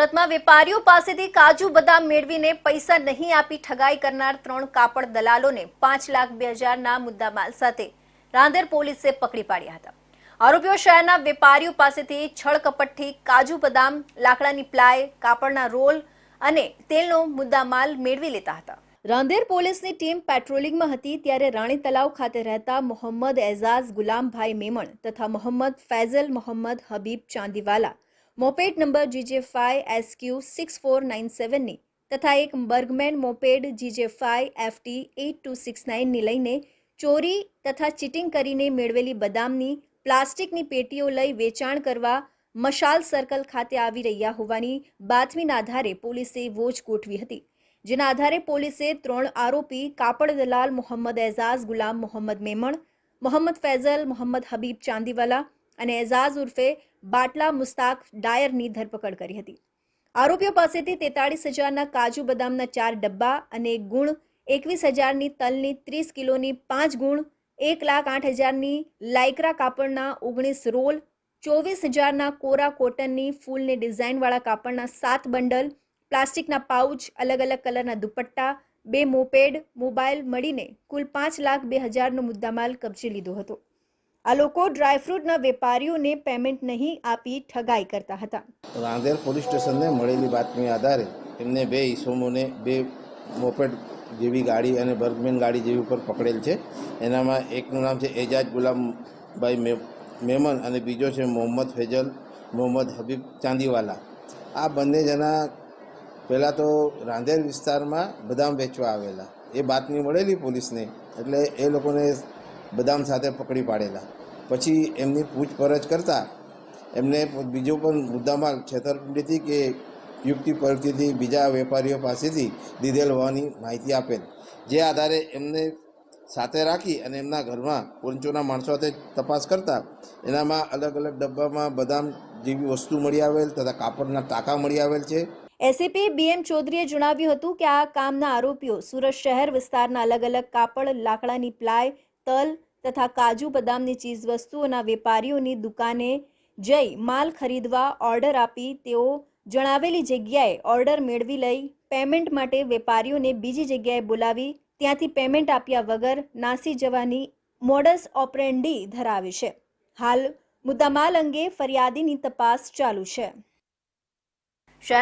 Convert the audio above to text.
સુરતમાં વેપારીઓ પાસેથી કાજુ બદામ મેળવીને પૈસા નહીં આપી ઠગાઈ કરનાર ત્રણ કાપડ દલાલોને પાંચ લાખ બે હજારના મુદ્દામાલ સાથે રાંદેર પોલીસે પકડી પાડ્યા હતા. આરોપીઓ શહેરના વેપારીઓ પાસેથી છળકપટથી કાજુ બદામ, લાકડાની પ્લાય, કાપડના રોલ અને તેલનો મુદ્દામાલ મેળવી લેતા હતા. રાંદેર પોલીસની ટીમ પેટ્રોલિંગમાં હતી ત્યારે રાણી તલાવ ખાતે રહેતા મોહમ્મદ એઝાઝ ગુલામભાઈ મેમણ તથા Mohammad Faizal Mohammad Habib Chandiwala moped number GJ five SQ six four nine સેવનની તથા એક Burgman moped GJ five FT eight two six નાઇનની લઈને ચોરી તથા ચીટિંગ કરીને મેળવેલી બદામની, પ્લાસ્ટિકની પેટીઓ લઈ વેચાણ કરવા મશાલ સર્કલ ખાતે આવી રહ્યા હોવાની બાતમીના આધારે પોલીસે વોચ ગોઠવી હતી, જેના આધારે પોલીસે ત્રણ આરોપી કાપડ દલાલ મોહમ્મદ એઝાઝ ગુલામ મોહમ્મદ મેમણ, મોહમ્મદ ફૈઝલ, મોહમ્મદ હબીબ ચાંદીવાલા અને એઝાઝ ઉર્ફે બાટલા, મુસ્તાક, ડાયરની ધરપકડ કરી હતી. આરોપીઓ પાસેથી તેતાળીસ હજારના કાજુ બદામના ચાર ડબ્બા અને ગુણ એકવીસ હજારની તલની ત્રીસ કિલોની પાંચ ગુણ એક લાખ આઠ હજારની લાયક્રા કાપડના ઓગણીસ રોલ, ચોવીસ હજારના કોરા કોટનની ફૂલની ડિઝાઇનવાળા કાપડના સાત બંડલ, પ્લાસ્ટિકના પાઉચ અલગ અલગ કલરના દુપટ્ટા, બે મોપેડ મોબાઈલ મળીને કુલ પાંચ લાખ બે હજારનો મુદ્દામાલ કબજે લીધો હતો. આ લોકો ડ્રાયફ્રૂટના વેપારીઓને પેમેન્ટ નહીં આપી ઠગાઈ કરતા હતા. રાંદેર પોલીસ સ્ટેશનને મળેલી બાતમી આધારે એમને બે ઈસમોને બે મોપેડ જેવી ગાડી અને બર્ગમેન ગાડી જેવી ઉપર પકડેલ છે. એનામાં એકનું નામ છે એજાજ ગુલામભાઈ મેમન અને બીજો છે મોહમ્મદ ફેજલ મોહમ્મદ હબીબ ચાંદીવાલા. આ બંને જણા પહેલાં તો રાંદેર વિસ્તારમાં બદામ વેચવા આવેલા. એ બાતમી મળેલી પોલીસને. એટલે એ લોકોને બદામ સાથે પકડી પાડેલા. પછી એમની પૂછપરછ કરતાં એમને બીજો પણ મુદ્દામાલ છેતરપિંડીથી કે યુક્તિ પરથી બીજા વેપારીઓ પાસેથી લીધેલ હોવાની માહિતી આપેલ. જે આધારે એમને સાથે રાખી અને એમના ઘરમાં પંચોના માણસો સાથે તપાસ કરતા એનામાં અલગ અલગ ડબ્બામાં બદામ જેવી વસ્તુ મળી આવેલ તથા કાપડના ટાંકા મળી આવેલ છે. એસીપી બીએમ ચૌધરીએ જણાવ્યું હતું કે આ કામના આરોપીઓ સુરત શહેર વિસ્તારના અલગ અલગ કાપડ લાકડાની પ્લાય તલ તથા કાજુ બદામની ચીજ વસ્તુઓના વેપારીઓની દુકાને જઈ માલ ખરીદવા ઓર્ડર આપી તેઓ જણાવેલી જગ્યાએ ઓર્ડર મેળવી લઈ પેમેન્ટ માટે વેપારીઓને બીજી જગ્યાએ બોલાવી ત્યાંથી પેમેન્ટ આપ્યા વગર નાસી જવાની મોડસ ઓપરેન્ડી ધરાવે છે. હાલ મુદ્દામાલ અંગે ફરિયાદીની તપાસ ચાલુ છે.